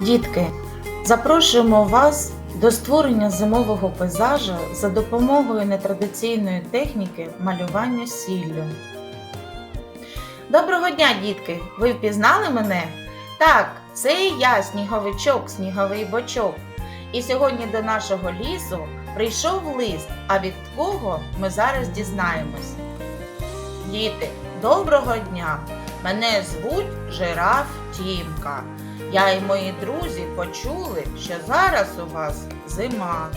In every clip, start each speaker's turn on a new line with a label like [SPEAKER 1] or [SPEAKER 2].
[SPEAKER 1] Дітки, запрошуємо вас до створення зимового пейзажу за допомогою нетрадиційної техніки малювання сіллю. Доброго дня, дітки! Ви впізнали мене? Так, це і я, сніговичок, сніговий бочок. І сьогодні до нашого лісу прийшов лист, а від кого ми зараз дізнаємось. Діти, доброго дня! Мене звуть Жираф Тімка. Я і мої друзі почули, що зараз у вас зима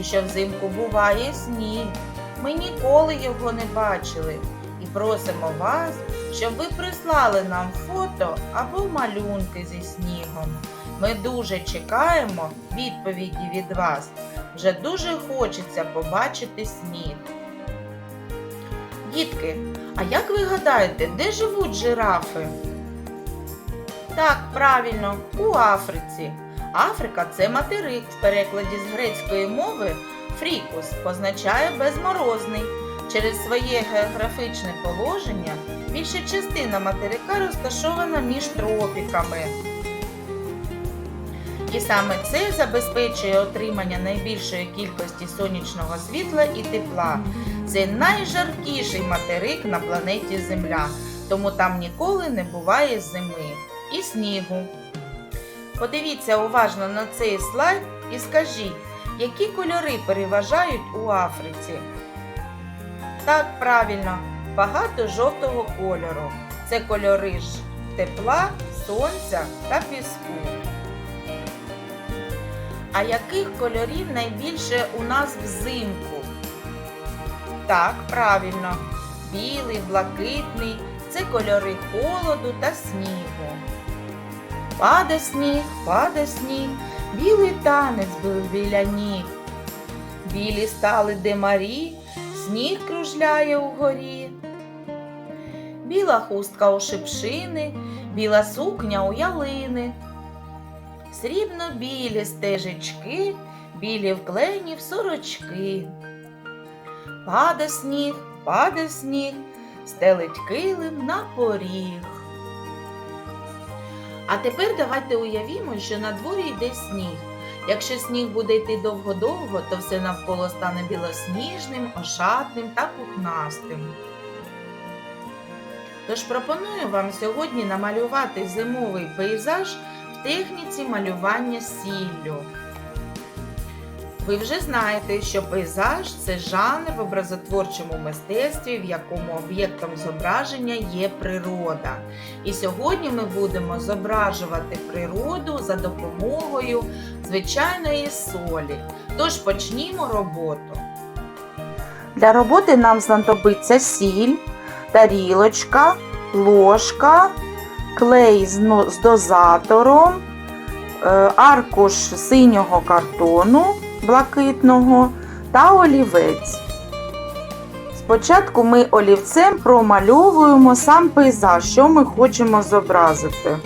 [SPEAKER 1] і що взимку буває сніг. Ми ніколи його не бачили і просимо вас, щоб ви прислали нам фото або малюнки зі снігом. Ми дуже чекаємо відповіді від вас. Вже дуже хочеться побачити сніг. Дітки, а як ви гадаєте, де живуть жирафи? Так, правильно, у Африці. Африка це материк в перекладі з грецької мови фрікус позначає безморозний. Через своє географічне положення більша частина материка розташована між тропіками. І саме це забезпечує отримання найбільшої кількості сонячного світла і тепла. Це найжаркіший материк на планеті Земля, тому там ніколи не буває зими і снігу. Подивіться уважно на цей слайд і скажіть, які кольори переважають у Африці? Так, правильно, багато жовтого кольору. Це кольори ж тепла, сонця та піску. А яких кольорів найбільше у нас взимку? Так, правильно. Білий, блакитний це кольори холоду та снігу. Паде сніг, паде сніг, білий танець був біля ніг. Білі стали демарі, сніг кружляє угорі. Біла хустка у шипшини, біла сукня у ялини. Срібно-білі стежечки, білі вклені в сорочки. Паде сніг, паде сніг, стелить килим на поріг. А тепер давайте уявімо, що на дворі йде сніг. Якщо сніг буде йти довго-довго, то все навколо стане білосніжним, ошатним та пухнастим. Тож пропоную вам сьогодні намалювати зимовий пейзаж в техніці малювання сіллю. Ви вже знаєте, що пейзаж це жанр в образотворчому мистецтві, в якому об'єктом зображення є природа. І сьогодні ми будемо зображувати природу за допомогою звичайної солі. Тож почнімо роботу. Для роботи нам знадобиться сіль, тарілочка, ложка, клей з дозатором, е, аркуш синього картону блакитного та олівець. Спочатку ми олівцем промальовуємо сам пейзаж, що ми хочемо зобразити.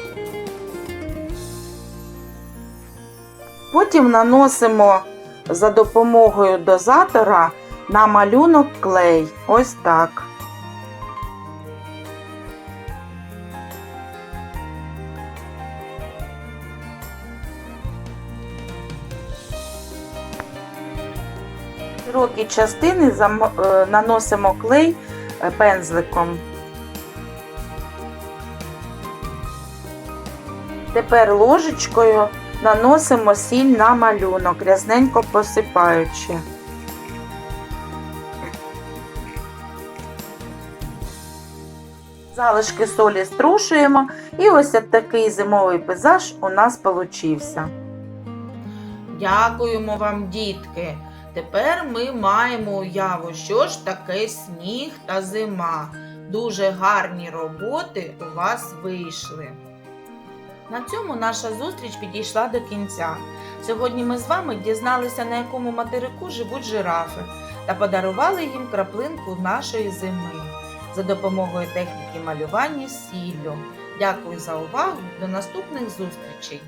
[SPEAKER 1] Потім наносимо за допомогою дозатора на малюнок клей. Ось так. Широкі частини е, наносимо клей е, пензликом. Тепер ложечкою наносимо сіль на малюнок, рязненько посипаючи. Залишки солі струшуємо, і ось такий зимовий пейзаж у нас получився. Дякуємо вам, дітки! Тепер ми маємо уяву, що ж таке сніг та зима. Дуже гарні роботи у вас вийшли. На цьому наша зустріч підійшла до кінця. Сьогодні ми з вами дізналися, на якому материку живуть жирафи, та подарували їм краплинку нашої зими за допомогою техніки малювання сіллю. Дякую за увагу. До наступних зустрічей!